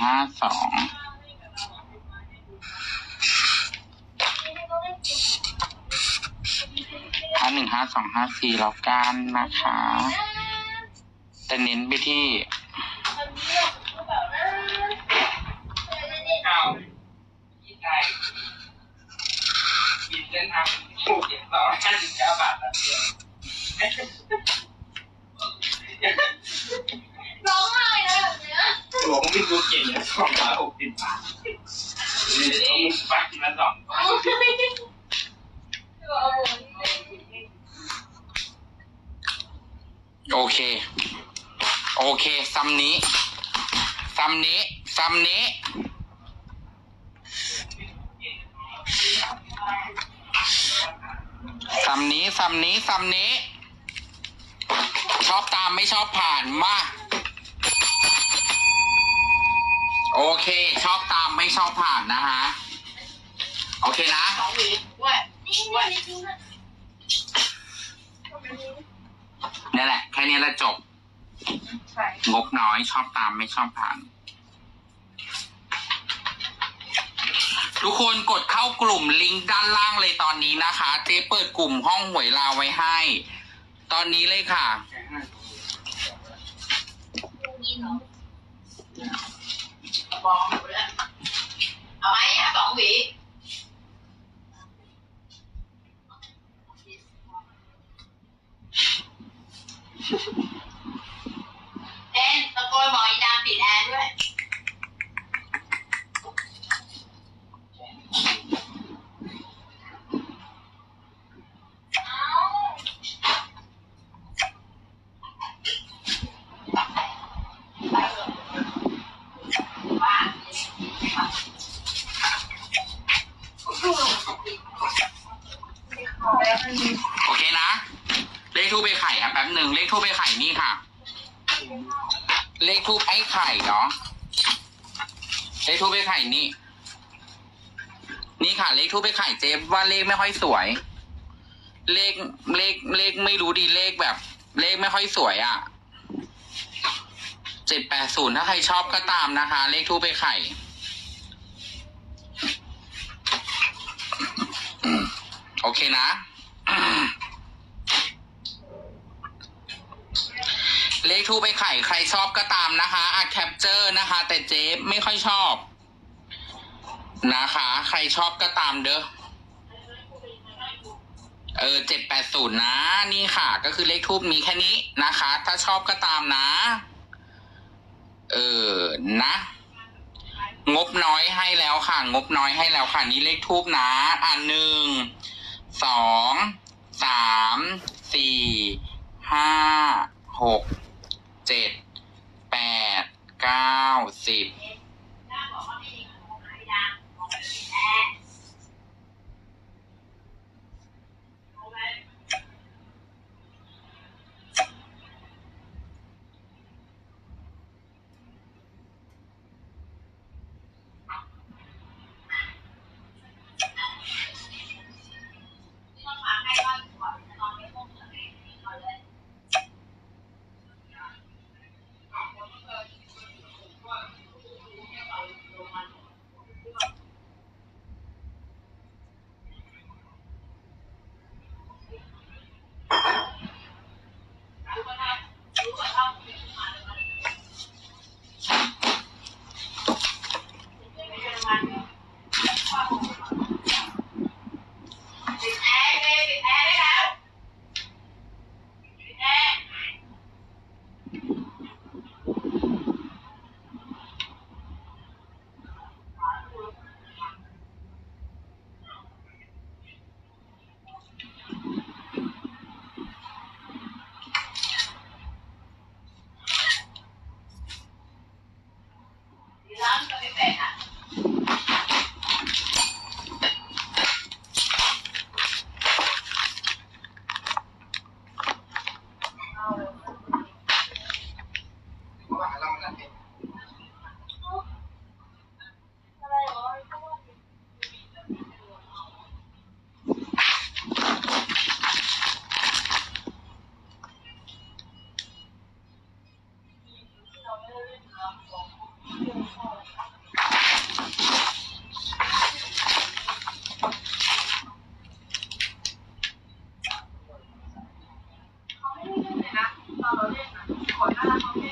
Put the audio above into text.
ห้าสองห้าหนึ่งห้าสองห้าสี่แล้วกันนะคะ แต่เน้นไปที่เอาพี่ไทยบินทางภูเก็ตต่อห้าสิบเก้าบาทต่อเดือน ร้องไห้นะแบบเนี้ย หลวงบินภูเก็ตเนี่ย สองร้อยหกสิบบาทนี่ต้องไปกินะสองเอาหมดโอเค โอเคซัมนี้ซัมนี้ซัมนี้ ซัมนี้ซัมนี้ซัมนี้ ชอบตามไม่ชอบผ่านมา โอเค ชอบตามไม่ชอบผ่านนะฮะ โอเคนะ สองหวีด้วยนี่นี่นี่นี่นี่แหละ แค่นี้ละจบ ใช่งบน้อยชอบตามไม่ชอบผ่าน ทุกคนกดเข้ากลุ่มลิงก์ด้านล่างเลยตอนนี้นะคะ เจ๊เปิดกลุ่มห้องหวยลาวไว้ให้ ตอนนี้เลยค่ะ นี่เนาะ บองหมดแล้วเโอเคนะ เลขทูปไปไข่อะแป๊บหนึ่งเลขทูปไปไข่นี่ค่ะ เลขทูปไอ้ไข่เนาะเลขทูปไปไข่นี่ นี่ค่ะ เลขทูปไปไข่เจ๊ว่าเลขไม่ค่อยสวย เลขเลขเลขไม่รู้ดีเลขแบบ เลขไม่ค่อยสวยอะ่ะเจ็ดแปดศูนย์ถ้าใครชอบก็ตามนะคะ เลขทูปไปไข่โอเคนะ เลขทูปไปไข่ใครชอบก็ตามนะคะอะแคปเจอร์นะคะ แต่เจ๊ไม่ค่อยชอบ นะคะ ใครชอบก็ตามเด้อเออเจ็ดแปดศูนย์นะ นี่ค่ะ ก็คือเลขทูปมีแค่นี้นะคะ ถ้าชอบก็ตามนะ เออนะ งบน้อยให้แล้วค่ะ งบน้อยให้แล้วค่ะ นี่เลขทูปนะ อ่าหนึ่งสองสามสี่ห้าหก เจ็ดแปดเก้าสิบ Thank you.